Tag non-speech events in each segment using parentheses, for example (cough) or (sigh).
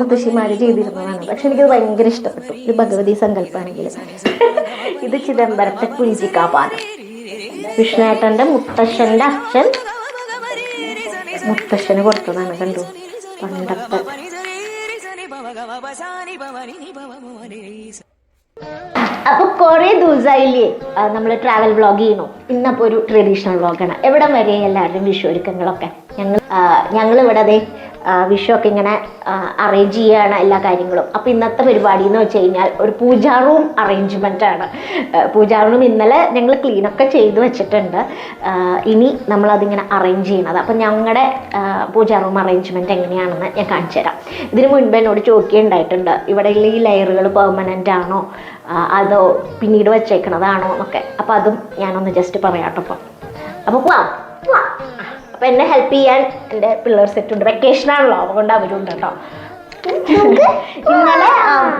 മുത്തശ്ശിമാർ ചെയ്തിരുന്നതാണ്. പക്ഷെ എനിക്കത് ഭയങ്കര ഇഷ്ടപ്പെട്ടു. ഒരു ഭഗവതി സങ്കല്പമാണെങ്കിലും ഇത് ചിദംബരത്തെ കുഞ്ചിക്കാപാലം കൃഷ്ണേട്ടന്റെ മുത്തശ്ശന്റെ അച്ഛൻ മുത്തശ്ശന് കൊടുത്തതാണ് കണ്ടു? പണ്ടത്തെ. അപ്പൊ കുറെ ദിവസമായില്ലേ നമ്മൾ ട്രാവൽ വ്ളോഗ് ചെയ്യണു ഇന്നപ്പോ ഒരു ട്രഡീഷണൽ വ്ളോഗാണ് എവിടെ വരെ എല്ലാവരുടെയും വിഷു ഒരുക്കങ്ങളൊക്കെ ഞങ്ങൾ ഞങ്ങൾ ഇവിടെ അതെ വിഷു ഒക്കെ ഇങ്ങനെ അറേഞ്ച് ചെയ്യുകയാണ് എല്ലാ കാര്യങ്ങളും. അപ്പോൾ ഇന്നത്തെ പരിപാടി എന്ന് വെച്ച് കഴിഞ്ഞാൽ ഒരു പൂജാ റൂം അറേഞ്ച്മെന്റ് ആണ്. പൂജാ റൂം ഇന്നലെ ഞങ്ങൾ ക്ലീനൊക്കെ ചെയ്ത് വെച്ചിട്ടുണ്ട്. ഇനി നമ്മളതിങ്ങനെ അറേഞ്ച് ചെയ്യണത് അപ്പം ഞങ്ങളുടെ പൂജാ റൂം അറേഞ്ച്മെന്റ് എങ്ങനെയാണെന്ന് ഞാൻ കാണിച്ചു തരാം. ഇതിന് മുൻപ് എന്നോട് ചോദിക്കുകയുണ്ടായിട്ടുണ്ട് ഇവിടെ ഈ ലെയറുകൾ പെർമനന്റ് ആണോ? അതോ പിന്നീട് വെച്ചേക്കണതാണോ എന്നൊക്കെ. അപ്പോൾ അതും ഞാനൊന്ന് ജസ്റ്റ് പറയാട്ടോ അപ്പം അപ്പോൾ പോവാം. അപ്പം എന്നെ ഹെൽപ്പ് ചെയ്യാൻ എന്റെ പിള്ളേർ സെറ്റ് ഉണ്ട്. വെക്കേഷൻ ആണല്ലോ അതുകൊണ്ട് അവരുണ്ട് കേട്ടോ. ഇന്നലെ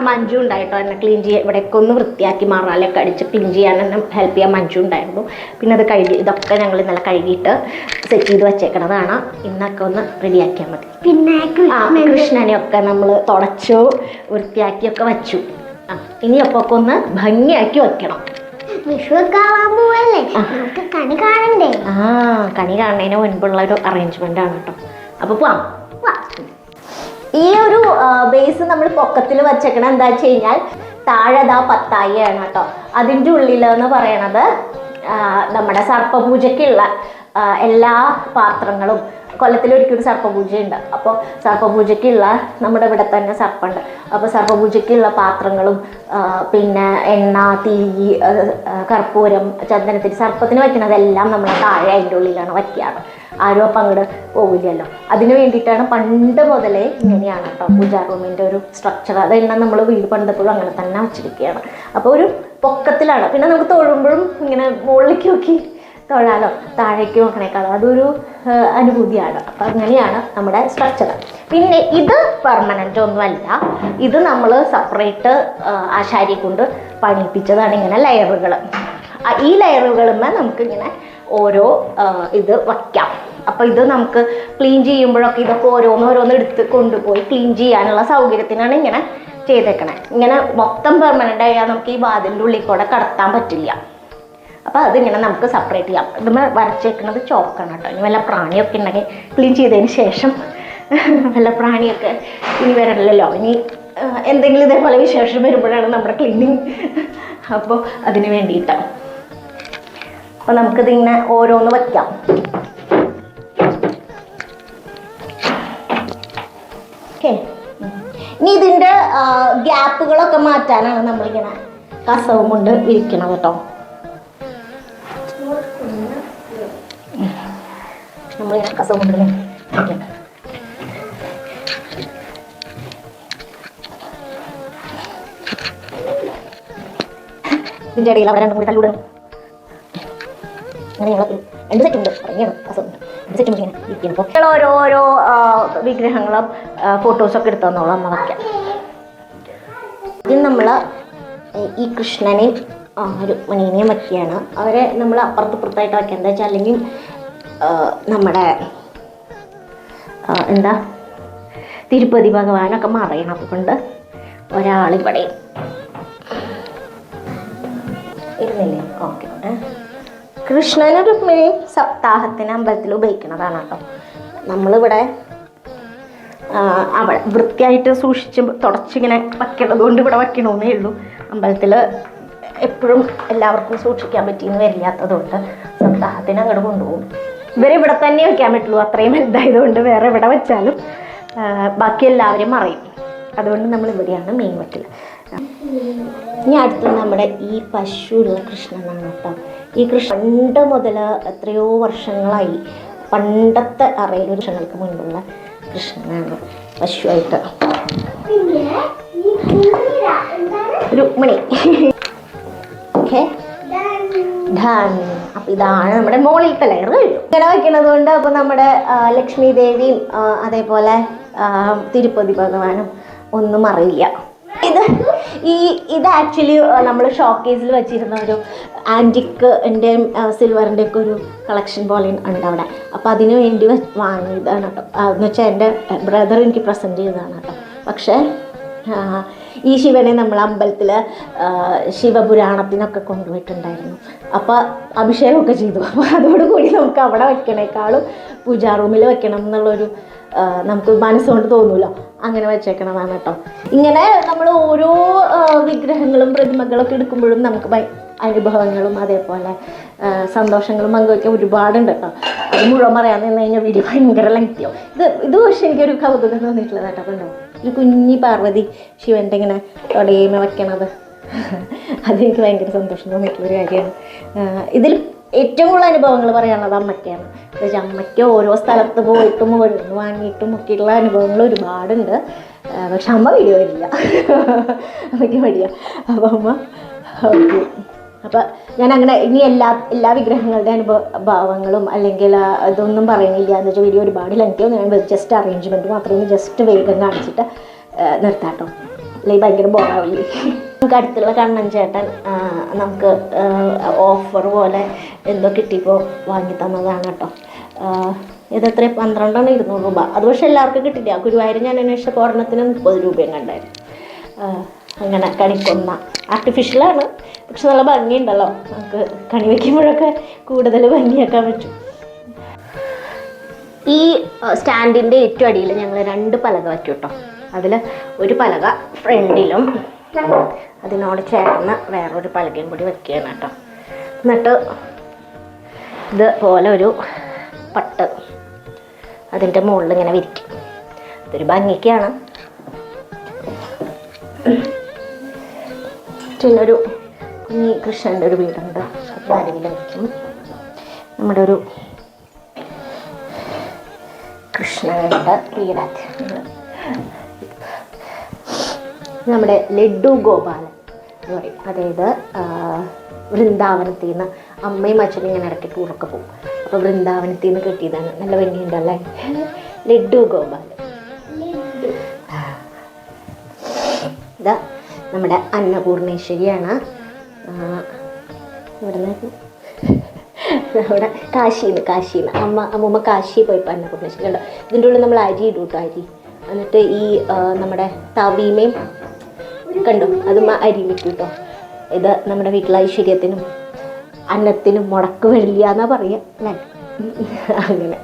മഞ്ജു ഉണ്ടായിട്ടോ എന്നെ ക്ലീൻ ചെയ്യാൻ ഇവിടെയൊക്കെ ഒന്ന് വൃത്തിയാക്കി മറാലൊക്കെ അടിച്ച് ക്ലീൻ ചെയ്യാൻ എന്നെ ഹെൽപ്പ് ചെയ്യാൻ മഞ്ജു ഉണ്ടായിരുന്നു. പിന്നെ അത് കഴുകി ഇതൊക്കെ ഞങ്ങൾ ഇന്നലെ കഴുകിയിട്ട് സെറ്റ് ചെയ്ത് വെച്ചേക്കണതാണ്. ഇന്നൊക്കെ ഒന്ന് റെഡിയാക്കിയാൽ മതി. പിന്നെ കൃഷ്ണനെ. കൃഷ്ണനെയൊക്കെ നമ്മൾ തുടച്ചു വൃത്തിയാക്കിയൊക്കെ വച്ചു. ആ ഇനിയൊക്കെ ഒക്കെ ഒന്ന് ഭംഗിയാക്കി വെക്കണം. കണി കാണണ്ടേ? ആ കണി കാണുന്നതിന് മുൻപുള്ള ഒരു അറേഞ്ച്മെന്റ് ആണ് കേട്ടോ അപ്പൊ പോവാം. ഈ ഒരു ബേസ് നമ്മൾ പൊക്കത്തിൽ വെച്ചേക്കണ എന്താ വെച്ച് കഴിഞ്ഞാൽ താഴെതാ പത്തായിയാണ് കേട്ടോ അതിന്റെ ഉള്ളിലെന്ന് പറയണത് നമ്മുടെ സർപ്പപൂജയ്ക്കുള്ള എല്ലാ പാത്രങ്ങളും കൊല്ലത്തിൽ ഒരിക്കലും സർപ്പപൂജയുണ്ട്. അപ്പോൾ സർപ്പപൂജയ്ക്കുള്ള നമ്മുടെ ഇവിടെ തന്നെ സർപ്പുണ്ട്. അപ്പോൾ സർപ്പപൂജയ്ക്കുള്ള പാത്രങ്ങളും പിന്നെ എണ്ണ തീ കർപ്പൂരം ചന്ദനത്തിൽ സർപ്പത്തിന് വയ്ക്കണതെല്ലാം നമ്മൾ താഴെ അതിന്റെ ഉള്ളിലാണ് വയ്ക്കാറ്. ആരും അപ്പം അങ്ങോട്ട് പോവില്ലല്ലോ. അതിന് വേണ്ടിയിട്ടാണ് പണ്ട് മുതലേ ഇങ്ങനെയാണ് കേട്ടോ പൂജാ റൂമിന്റെ ഒരു സ്ട്രക്ചർ അതെല്ലാം നമ്മൾ വീട് പണ്ടപ്പോഴും അങ്ങനെ തന്നെ വെച്ചിരിക്കുകയാണ്. അപ്പോൾ ഒരു പൊക്കത്തിലാണ്. പിന്നെ നമുക്ക് തൊഴുമ്പോഴും ഇങ്ങനെ മുകളിലേക്ക് നോക്കി തൊഴാലോ. താഴേക്ക് നോക്കണേക്കാളും. അതൊരു അനുഭൂതിയാണ്. അപ്പം അങ്ങനെയാണ് നമ്മുടെ സ്ട്രക്ചർ പിന്നെ ഇത് പെർമനന്റ് ഒന്നുമല്ല. ഇത് നമ്മൾ സെപ്പറേറ്റ് ആശാരി കൊണ്ട് പണിയിപ്പിച്ചതാണ് ഇങ്ങനെ ലെയറുകൾ ഈ ലെയറുകളുമേ നമുക്കിങ്ങനെ ഓരോ ഇത് വയ്ക്കാം. അപ്പോൾ ഇത് നമുക്ക് ക്ലീൻ ചെയ്യുമ്പോഴൊക്കെ ഇതൊക്കെ ഓരോന്നോരോന്ന് എടുത്ത് കൊണ്ടുപോയി ക്ലീൻ ചെയ്യാനുള്ള സൗകര്യത്തിനാണ് ഇങ്ങനെ ചെയ്തേക്കണേ. ഇങ്ങനെ മൊത്തം പെർമനന്റ് ആയാൽ നമുക്ക് ഈ വാതിലിന്റെ ഉള്ളിൽ കൂടെ കടത്താൻ പറ്റില്ല. അപ്പോൾ അതിങ്ങനെ നമുക്ക് സെപ്പറേറ്റ് ചെയ്യാം. നമ്മൾ വരച്ചേക്കുന്നത് ചോക്കാണ് കേട്ടോ. ഇനി വല്ല പ്രാണിയൊക്കെ ഉണ്ടെങ്കിൽ ക്ലീൻ ചെയ്തതിന് ശേഷം (laughs) വല്ല പ്രാണിയൊക്കെ ഇനി വരല്ലല്ലോ ഇനി എന്തെങ്കിലും ഇതേപോലെ വിശേഷം വരുമ്പോഴാണ് നമ്മുടെ ക്ലീനിങ് (laughs) അപ്പോൾ അതിന് വേണ്ടിയിട്ടാണ് അപ്പോൾ നമുക്കിതിങ്ങനെ ഓരോന്ന് വയ്ക്കാം. ഓക്കെ ഇനി ഇതിന്റെ ഗ്യാപ്പുകളൊക്കെ മാറ്റാനാണ് നമ്മളിങ്ങനെ കസവും കൊണ്ട് വിരിക്കണത് കേട്ടോ. നമ്മളിങ്ങനെ കസവും കൊണ്ട് ഇങ്ങനെ വിരിക്കണം. ഇതിന്റെ ഇടയിൽ രണ്ടും കൂടി തല്ലൂടണം. അങ്ങനെ ഞങ്ങൾ രണ്ട് സെറ്റ് ഉണ്ട്. ഇറങ്ങിയാണ് കസം രണ്ട് ഇങ്ങനെ ഇരിക്കുമ്പോൾ ഞങ്ങൾ ഓരോരോ വിഗ്രഹങ്ങളും ഫോട്ടോസൊക്കെ എടുത്തു തന്നോളാം അമ്മ വയ്ക്കാം ഇത് നമ്മൾ ഈ കൃഷ്ണനെയും ഒരു മണീനെയും വയ്ക്കുകയാണ് അവരെ നമ്മൾ അപ്പുറത്ത് പുറത്തായിട്ട് വയ്ക്കുക എന്താ വെച്ചാൽ അല്ലെങ്കിൽ നമ്മുടെ എന്താ? തിരുപ്പതി ഭഗവാനൊക്കെ മറയണം കൊണ്ട് ഒരാളിവിടെ ഇരുന്നില്ലേ? ഓക്കെ. കൃഷ്ണന് രുക്മിണി സപ്താഹത്തിന് അമ്പലത്തിൽ ഉപയോഗിക്കുന്നതാണ് കേട്ടോ. നമ്മളിവിടെ അവിടെ വൃത്തിയായിട്ട് സൂക്ഷിച്ച് തുടച്ചിങ്ങനെ വയ്ക്കണത് കൊണ്ട് ഇവിടെ വയ്ക്കണമെന്നേ ഉള്ളൂ. അമ്പലത്തിൽ എപ്പോഴും എല്ലാവർക്കും സൂക്ഷിക്കാൻ പറ്റിയെന്ന് വരില്ലാത്തതുകൊണ്ട് സപ്താഹത്തിന് അങ്ങോട്ട് കൊണ്ടുപോകും. ഇവരെ ഇവിടെ തന്നെ വയ്ക്കാൻ പറ്റുള്ളൂ. അത്രയും വലുതായതുകൊണ്ട് വേറെ എവിടെ വെച്ചാലും ബാക്കി എല്ലാവരും അറിയും. അതുകൊണ്ട് നമ്മൾ ഇവിടെയാണ് മീൻ വയ്ക്കൽ ഇനി അടുത്ത് നമ്മുടെ ഈ പശുവുള്ള കൃഷ്ണനാണ് കേട്ടോ. ഈ കൃഷ്ണ പണ്ട് മുതൽ എത്രയോ വർഷങ്ങളായി പണ്ടത്തെ അറയിൽ വർഷങ്ങൾക്ക് മുൻപുള്ള കൃഷ്ണനാണ് പശുവായിട്ട്. രുക്മിണി ഓക്കെ. ഡൺ അപ്പൊ ഇതാണ് നമ്മുടെ മോളിലത്തെ ലെയർ കഴിഞ്ഞു. ഇങ്ങനെ വയ്ക്കുന്നത് കൊണ്ട് അപ്പൊ നമ്മുടെ ലക്ഷ്മി ദേവിയും അതേപോലെ തിരുപ്പതി ഭഗവാനും ഒന്നും അറിയില്ല. ഇത് ഈ ഇത് ആക്ച്വലി നമ്മൾ ഷോക്കേസിൽ വെച്ചിരുന്ന ഒരു ആന്റിക്കിന്റെയും സിൽവറിന്റെ ഒക്കെ ഒരു കളക്ഷൻ പോലെ ഉണ്ട് അവിടെ. അപ്പോൾ അതിന് വേണ്ടി വാങ്ങിയതാണ് കേട്ടോ. എന്ന് വെച്ചാൽ എന്റെ ബ്രദർ എനിക്ക് പ്രസന്റ് ചെയ്തതാണ് കേട്ടോ. പക്ഷേ ഈ ശിവനെ നമ്മൾ അമ്പലത്തിൽ ശിവപുരാണത്തിനൊക്കെ കൊണ്ടുപോയിട്ടുണ്ടായിരുന്നു. അപ്പോൾ അഭിഷേകമൊക്കെ ചെയ്തു. അപ്പോൾ അതോടുകൂടി നമുക്ക് അവിടെ വെക്കണേക്കാളും പൂജാ റൂമിൽ വെക്കണം എന്നുള്ളൊരു നമുക്ക് മനസ്സുകൊണ്ട് തോന്നൂല. അങ്ങനെ വെച്ചേക്കണതാണ് കേട്ടോ. ഇങ്ങനെ നമ്മൾ ഓരോ വിഗ്രഹങ്ങളും പ്രതിമകളൊക്കെ എടുക്കുമ്പോഴും നമുക്ക് അനുഭവങ്ങളും അതേപോലെ സന്തോഷങ്ങളും പങ്കുവയ്ക്കാൻ ഒരുപാടുണ്ട് കേട്ടോ. അത് മുഴുവൻ പറയാൻ നിന്ന് കഴിഞ്ഞാൽ വീഡിയോ ഭയങ്കര ലെങ്തിയാവും ഇത് ഇത് പക്ഷേ എനിക്കൊരു കൗതുകം തോന്നിയിട്ടുള്ളത് കേട്ടോ കണ്ടോ? ഒരു കുഞ്ഞി പാർവതി ശിവന്റെ ഇങ്ങനെ തൊടയേമ വയ്ക്കണത് അതെനിക്ക് ഭയങ്കര സന്തോഷം തോന്നിയിട്ടുള്ളൊരു കാര്യമാണ്. ഇതിൽ ഏറ്റവും കൂടുതൽ അനുഭവങ്ങൾ പറയാനുള്ളത് അമ്മയ്ക്കാണ്. എന്ന് അമ്മയ്ക്ക് ഓരോ സ്ഥലത്ത് പോയിട്ടും ഓരോന്ന് വാങ്ങിയിട്ടും ഒക്കെയുള്ള അനുഭവങ്ങൾ ഒരുപാടുണ്ട്. പക്ഷെ അമ്മ വീഡിയോ ഇല്ല അമ്മയ്ക്ക് മടിയാ. അപ്പം അമ്മ ഓക്കെ. അപ്പം ഞാൻ അങ്ങനെ ഇനി എല്ലാ എല്ലാ വിഗ്രഹങ്ങളുടെ അനുഭവ ഭാവങ്ങളും അല്ലെങ്കിൽ അതൊന്നും പറയുന്നില്ല എന്ന് വെച്ചാൽ വീഡിയോ ഒരുപാട് ലെങ്തിയോ ഞാൻ ജസ്റ്റ് അറേഞ്ച്മെന്റ് മാത്രമേ ജസ്റ്റ് വേഗം കാണിച്ചിട്ട് നിർത്താട്ടോ. അല്ലെങ്കിൽ ഭയങ്കര ബോറാവില്ലേ? നമുക്ക് അടുത്തുള്ള കണ്ണൻ ചേട്ടൻ നമുക്ക് ഓഫർ പോലെ എന്തോ കിട്ടിയപ്പോൾ വാങ്ങി തന്നതാണ് കേട്ടോ. ഇതെത്ര പന്ത്രണ്ടെണ്ണം ഇരുന്നൂറ് രൂപ. അത് പക്ഷെ എല്ലാവർക്കും കിട്ടില്ല ഗുരുവായൂർ ഞാൻ അന്വേഷിച്ച ഒരെണ്ണത്തിന് മുപ്പത് രൂപയും കണ്ടായിരുന്നു. അങ്ങനെ കണിക്കൊന്ന. ആർട്ടിഫിഷ്യലാണ് പക്ഷെ നല്ല ഭംഗിയുണ്ടല്ലോ. നമുക്ക് കണി വയ്ക്കുമ്പോഴൊക്കെ കൂടുതൽ ഭംഗിയാക്കാൻ പറ്റും. ഈ സ്റ്റാൻഡിന്റെ ഏറ്റവും അടിയിൽ ഞങ്ങൾ രണ്ട് പലക വയ്ക്കും കേട്ടോ അതിൽ ഒരു പലക ഫ്രണ്ടിലും അതിനോട് ചേർന്ന് വേറൊരു പലകയും കൂടി വെക്കുകയാണ് കേട്ടോ എന്നിട്ട് ഇതുപോലെ ഒരു പട്ട് അതിന്റെ മുകളിൽ ഇങ്ങനെ വിരിക്കും. അതൊരു ഭംഗിക്കാണ്. ഒരു കുഞ്ഞി കൃഷ്ണന്റെ ഒരു വീടുണ്ട്. ആരെങ്കിലും വയ്ക്കും നമ്മുടെ ഒരു കൃഷ്ണന്റെ വീടാക്കി നമ്മുടെ ലഡ്ഡു ഗോപാലൻ എന്ന് പറയും. അതായത് വൃന്ദാവനത്തിൽ നിന്ന് അമ്മയും അച്ഛനും ഇങ്ങനെ ഇടയ്ക്ക് ടൂറൊക്കെ പോകും. അപ്പോൾ വൃന്ദാവനത്തിൽ നിന്ന് കിട്ടിയതാണ്. നല്ല ഭംഗിയുണ്ടല്ലേ ലഡ്ഡു ഗോപാലൻ. ഇതാ നമ്മുടെ അന്നപൂർണേശ്വരിയാണ്. ഇവിടുന്ന് കാശിന്ന് കാശിന്ന്. അമ്മ അമ്മൂമ്മ കാശി പോയപ്പോൾ അന്നപൂർണേശ്വരി കണ്ടോ? ഇതിന്റെ ഉള്ളിൽ നമ്മൾ അരി ഇടും കേട്ടോ അരി. എന്നിട്ട് ഈ നമ്മുടെ തവീമയും കണ്ടു? അത് അരി വിട്ടു കേട്ടോ ഇത് നമ്മുടെ വീട്ടിലെ ഐശ്വര്യത്തിനും അന്നത്തിനും മുടക്ക് വരില്ല എന്നാ പറയുക അല്ലേ? അങ്ങനെ.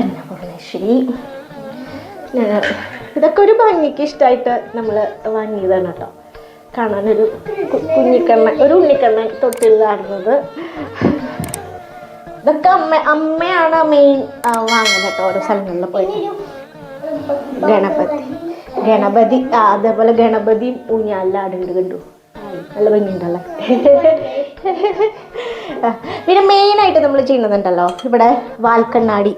അന്നപൂർണേശ്വരി. ഇതൊക്കെ ഒരു ഭംഗിക്ക് ഇഷ്ടമായിട്ട് നമ്മൾ വാങ്ങിയതാണ് കേട്ടോ. കാണാനൊരു കുഞ്ഞിക്കണ്ണൻ ഒരു ഉണ്ണിക്കണ്ണൻ തൊട്ടിലാടുന്നത് ഇതൊക്കെ അമ്മ അമ്മയാണ് മെയിൻ വാങ്ങുന്നത് കേട്ടോ ഓരോ സ്ഥലങ്ങളിൽ പോയിട്ട്. ഗണപതി. ഗണപതി അതേപോലെ ഗണപതി ഊഞ്ഞാലാടുണ്ട് കണ്ടു. നല്ല ഭംഗിയുണ്ടല്ലേ. പിന്നെ മെയിനായിട്ട് നമ്മൾ ചെയ്യുന്നുണ്ടല്ലോ ഇവിടെ വാൽക്കണ്ണാടി.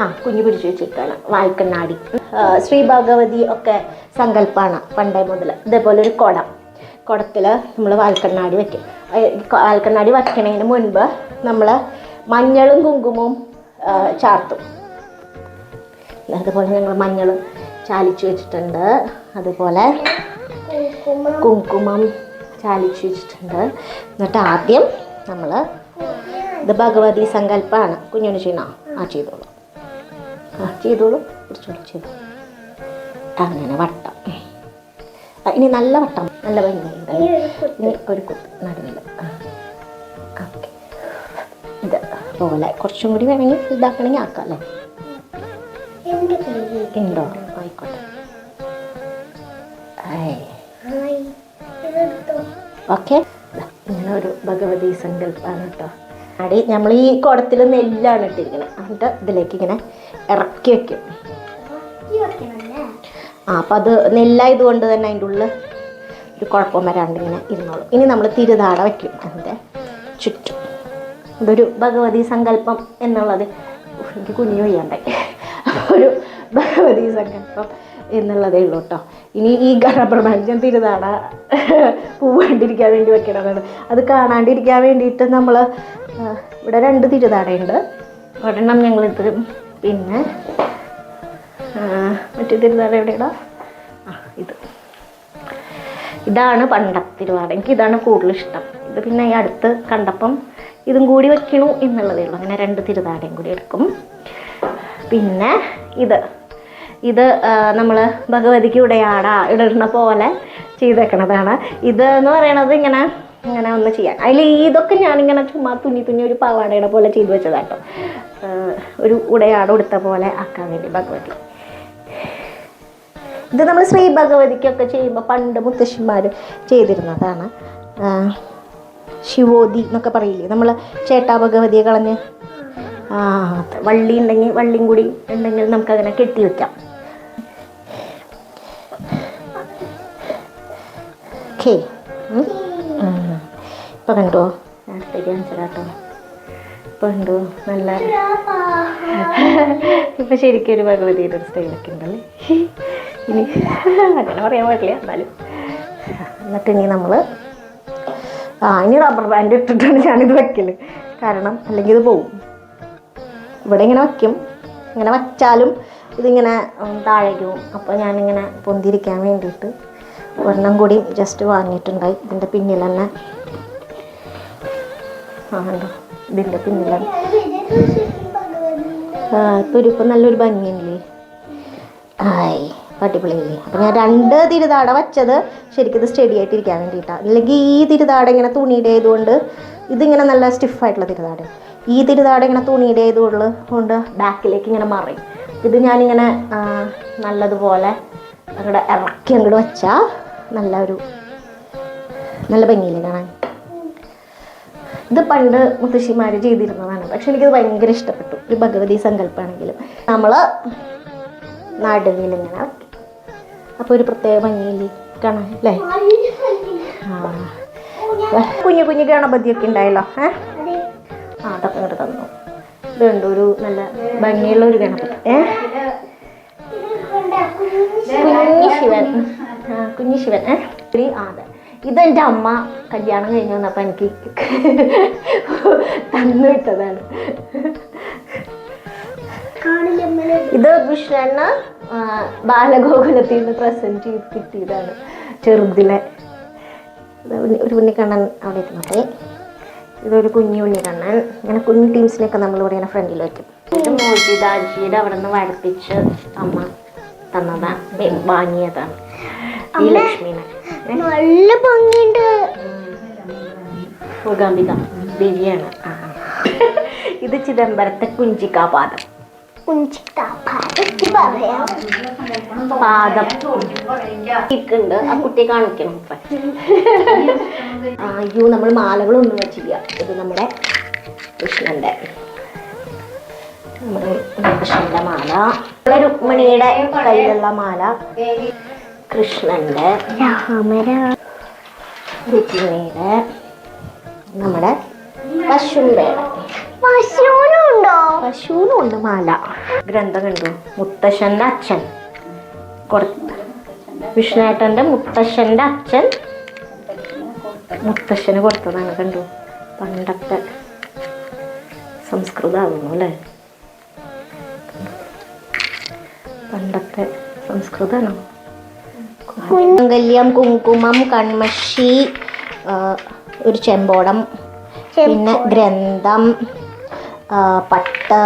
ആ കുഞ്ഞു പിടിച്ചു വെച്ചിരിക്കുകയാണ് വാൽക്കണ്ണാടി. ശ്രീ ഭഗവതി ഒക്കെ സങ്കല്പമാണ് പണ്ടേ മുതൽ ഇതേപോലെ ഒരു കുടം. കുടത്തിൽ നമ്മൾ വാൽക്കണ്ണാടി വയ്ക്കും വാൽക്കണ്ണാടി വയ്ക്കണതിന് മുൻപ് നമ്മൾ മഞ്ഞളും കുങ്കുമവും ചാർത്തും. അതുപോലെ ഞങ്ങൾ മഞ്ഞൾ ചാലിച്ചു വെച്ചിട്ടുണ്ട്. അതുപോലെ കുങ്കുമം ചാലിച്ചു വെച്ചിട്ടുണ്ട്. എന്നിട്ട് ആദ്യം നമ്മൾ ഇത് ഭഗവതി സങ്കല്പമാണ് കുഞ്ഞുണ്ണി ചെയ്യണോ ആ ചെയ്തോളൂ. ആ ചെയ്തോളൂ. കുറച്ചുകൂടി ചെയ്തു അങ്ങനെ വട്ടം. ഇനി നല്ല വട്ടം നല്ല ഭംഗി. ഇനി ഒരു കുത്ത്. നടുവിൽ ഓക്കെ. ഇത് പോലെ കുറച്ചും കൂടി വേണമെങ്കിൽ ഇതാക്കണമെങ്കിൽ ആക്കാം അല്ലേ? ഉണ്ടോ ആയിക്കോട്ടെ. ആയി ഓക്കെ. ഇങ്ങനെ ഒരു ഭഗവതി സങ്കല്പമാണ് കേട്ടോ. അടി നമ്മൾ ഈ കുടത്തിൽ നെല്ലാണ് ഇട്ടിരിക്കുന്നത് എന്നിട്ട് ഇതിലേക്ക് ഇങ്ങനെ ഇറക്കി വെക്കും. ആ അപ്പം അത് നെല്ലായത് കൊണ്ട് തന്നെ അതിന്റെ ഉള്ളിൽ ഒരു കുഴപ്പം വരാണ്ട് ഇങ്ങനെ ഇരുന്നോളും. ഇനി നമ്മൾ തിരുതാട വയ്ക്കും അതിന്റെ ചുറ്റും. ഇതൊരു ഭഗവതി സങ്കല്പം എന്നുള്ളത് എനിക്ക് കുഞ്ഞു വയ്യാണ്ടായി. ഒരു ഭഗവതി സങ്കല്പം എന്നുള്ളതേ ഉള്ളൂ കേട്ടോ. ഇനി ഈ ഗണപ്രപഞ്ചം തിരുതാട പൂവാണ്ടിരിക്കാൻ വേണ്ടി വെക്കണതാണ്. അത് കാണാണ്ടിരിക്കാൻ വേണ്ടിയിട്ട് നമ്മൾ ഇവിടെ രണ്ട് തിരുതാടയുണ്ട് ഒരെണ്ണം ഞങ്ങളിത് പിന്നെ മറ്റേ തിരുനാൾ എവിടെയാടാ? ആ ഇത്. ഇതാണ് പണ്ടത്തെ തിരുവാട എനിക്ക് ഇതാണ് കൂടുതൽ ഇഷ്ടം. ഇത് പിന്നെ ഈ അടുത്ത് കണ്ടപ്പം ഇതും കൂടി വെക്കണു എന്നുള്ളതേ ഉള്ളൂ. അങ്ങനെ രണ്ട് തിരുനാടയും കൂടി എടുക്കും. പിന്നെ ഇത്. ഇത് നമ്മൾ ഭഗവതിക്ക് ഉടയാട ഇടുന്ന പോലെ ചെയ്തേക്കണതാണ്. ഇത് എന്ന് പറയണത് ഇങ്ങനെ ഇങ്ങനെ ഒന്ന് ചെയ്യാൻ. അതിൽ ഇതൊക്കെ ഞാനിങ്ങനെ ചുമ്മാ തുന്നി തുന്നി ഒരു പാവാടയുടെ പോലെ ചെയ്തു വെച്ചതാട്ടോ. ഒരു ഉടയാട ഉടുത്ത പോലെ ആക്കാൻ വേണ്ടി ഭഗവതി. ഇത് നമ്മൾ ശ്രീ ഭഗവതിക്കൊക്കെ ചെയ്യുമ്പോൾ പണ്ട് മുത്തശ്ശിമാർ ചെയ്തിരുന്നതാണ്. ശിവോതി എന്നൊക്കെ പറയില്ലേ? നമ്മൾ ചേട്ടാ ഭഗവതിയെ കളഞ്ഞ് വള്ളി ഉണ്ടെങ്കിൽ വള്ളിയും കൂടി ഉണ്ടെങ്കിൽ നമുക്കങ്ങനെ കെട്ടി വെക്കാം. ഓക്കേ. ഇപ്പം കണ്ടോ? അടുത്തേക്ക് കാണിച്ചതാട്ടോ ഇപ്പം കണ്ടോ? നല്ല ഇപ്പം ശരിക്കും ഒരു ഭഗവതിയുടെ ഒരു സ്റ്റൈലൊക്കെ ഉണ്ടല്ലേ? ഇനി അങ്ങനെ പറയാൻ പാടില്ല എന്നാലും. എന്നിട്ട് ഇനി നമ്മൾ ആ ഇനി റബ്ബർ ബാൻഡ് ഇട്ടിട്ടാണ് ഞാനിത് വെക്കൽ കാരണം അല്ലെങ്കിൽ ഇത് പോവും. ഇവിടെ ഇങ്ങനെ വയ്ക്കും ഇങ്ങനെ വച്ചാലും ഇതിങ്ങനെ താഴേക്ക് പോകും അപ്പോൾ ഞാനിങ്ങനെ പൊന്തിരിക്കാൻ വേണ്ടിയിട്ട് ഒരെണ്ണം കൂടി ജസ്റ്റ് വാങ്ങിയിട്ടുണ്ടായി. ഇതിന്റെ പിന്നിൽ തന്നെ. ആ ഉണ്ടോ ഇതിന്റെ പിന്നിൽ തുരുപ്പ് നല്ലൊരു ഭംഗിയില്ലേ ആയി. അടിപൊളിയില്ലേ? അപ്പം ഞാൻ രണ്ട് തിരുതാട വച്ചത് ശരിക്കും ഇത് സ്റ്റഡി ആയിട്ട് ഇരിക്കാൻ വേണ്ടിയിട്ടാണ് അല്ലെങ്കിൽ ഈ തിരുതാട ഇങ്ങനെ തുണിയുടെ ആയതുകൊണ്ട് ഇതിങ്ങനെ നല്ല സ്റ്റിഫായിട്ടുള്ള തിരുതാട. ഈ തിരുതാട ഇങ്ങനെ തുണിയുടെ ആയതുകൊണ്ട് കൊണ്ട് ബാക്കിലേക്ക് ഇങ്ങനെ മറയും. ഇത് ഞാനിങ്ങനെ നല്ലതുപോലെ അങ്ങോട്ട് ഇറക്കി അങ്ങോട്ട് വെച്ചാൽ നല്ല ഒരു നല്ല ഭംഗിയില്ലേ കാണാൻ? ഇത് പണ്ട് മുത്തശ്ശിമാർ ചെയ്തിരുന്നതാണ്. പക്ഷെ എനിക്കത് ഭയങ്കര ഇഷ്ടപ്പെട്ടു. ഒരു ഭഗവതി സങ്കല്പമാണെങ്കിലും നമ്മൾ നടുവിലിങ്ങനെ അപ്പോൾ ഒരു പ്രത്യേക ഭംഗിയില്ലേ കാണാൻ അല്ലേ? ആ. കുഞ്ഞു കുഞ്ഞു ഗണപതിയൊക്കെ ഉണ്ടായല്ലോ ഏ? ആ അതൊക്കെ ഇങ്ങോട്ട് തന്നു. ഇതുണ്ട് ഒരു നല്ല ഭംഗിയുള്ള ഒരു ഗണപതി ഏ? കുഞ്ഞു ശിവൻ. ആ കുഞ്ഞു ശിവൻ ഏ? ഒരു ആ അതെ. ഇതെന്റെ അമ്മ കല്യാണം കഴിഞ്ഞ് വന്നപ്പോൾ എനിക്ക് തന്നു വിട്ടതാണ് ഇത് വിഷ്ണു ബാലഗോകുലത്തിൽ നിന്ന് പ്രസന്റ് ചെയ്ത് കിട്ടിയതാണ്. ചെറുതിലെ. ഒരു ഉണ്ണിക്കണ്ണൻ അവിടെ ഇരുന്നോട്ടെ ഇതൊരു കുഞ്ഞു ഉണ്ണിക്കണ്ണൻ. ഇങ്ങനെ കുഞ്ഞു ടീംസിനെയൊക്കെ നമ്മളിവിടെ ഇങ്ങനെ ഫ്രണ്ടിൽ വയ്ക്കും ഇത് മോജിദാജിയുടെ അവിടെ നിന്ന് വരപ്പിച്ച് അമ്മ തന്നതാണ് വാങ്ങിയതാണ്. ഈ ലക്ഷ്മീനെ. നല്ല ഭംഗിയുണ്ട്. മൂകാംബിക ദിവ്യാണ് ഇത് ചിദംബരത്തെ കുഞ്ചിക്കാപാദം കുഞ്ചിത്ത പാടത്ത് പറയാം. പാദം. ഉണ്ട് ആ കുട്ടിയെ കാണിക്കണം അയ്യോ നമ്മൾ മാലകളൊന്നും വെച്ചില്ല. ഇത് നമ്മുടെ കൃഷ്ണന്റെ. നമ്മുടെ കൃഷ്ണന്റെ മാല. നമ്മുടെ രുക്മിണിയുടെ കയ്യിലുള്ള മാല കൃഷ്ണന്റെ. രാമര. രുക്മിണിയുടെ. നമ്മുടെ പശുമ്പയുടെ പശുവിനും ഉണ്ടോ മാല. ഗ്രന്ഥം കണ്ടു. മുത്തശ്ശന്റെ അച്ഛൻ. കൊടുത്ത മുത്തശ്ശന്റെ അച്ഛൻ. മുത്തശ്ശന് കൊടുത്തതാണ് കണ്ടു. പണ്ടത്തെ സംസ്കൃതമാകുന്നു അല്ലേ? പണ്ടത്തെ സംസ്കൃതമാണോ മംഗല്യം കുങ്കുമം കൺമഷി ഒരു ചെമ്പോടം പിന്നെ ഗ്രന്ഥം. പട്ട്.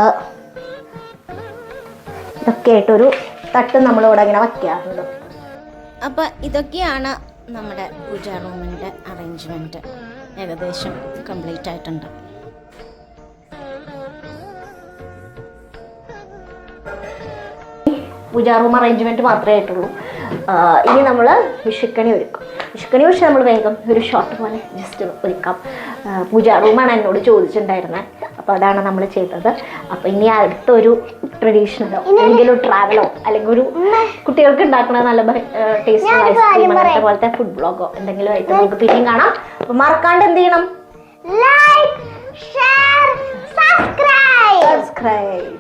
ഇതൊക്കെ ആയിട്ടൊരു തട്ട് നമ്മളിവിടെ ഇങ്ങനെ വയ്ക്കാറുണ്ട്. അപ്പോൾ ഇതൊക്കെയാണ് നമ്മുടെ പൂജ റൂമിന്റെ അറേഞ്ച്മെന്റ് ഏകദേശം കംപ്ലീറ്റ് ആയിട്ടുണ്ട്. പൂജ റൂം അറേഞ്ച്മെന്റ് മാത്രമേ ആയിട്ടുള്ളൂ. ഇനി നമ്മൾ വിഷുക്കണി ഒരുക്കും. വിഷുക്കണി പക്ഷേ നമ്മൾ വേഗം ഒരു ഷോർട്ട് പോലെ ജസ്റ്റ് ഒരുക്കാം. പൂജ റൂമാണ് എന്നോട് ചോദിച്ചിട്ടുണ്ടായിരുന്നത് അപ്പോൾ അതാണ് നമ്മൾ ചെയ്തത്. അപ്പോൾ ഇനി അടുത്തൊരു ട്രഡീഷണലോ അല്ലെങ്കിൽ ഒരു ട്രാവലോ അല്ലെങ്കിൽ ഒരു കുട്ടികൾക്ക് ഉണ്ടാക്കുന്ന നല്ല ടേസ്റ്റ് ഐസ്ക്രീം അങ്ങനത്തെ. പോലത്തെ ഫുഡ് ബ്ലോഗോ എന്തെങ്കിലും ആയിട്ട് നമുക്ക് പിന്നെയും കാണാം. അപ്പോൾ മറക്കാണ്ട് എന്ത് ചെയ്യണം? Like share subscribe subscribe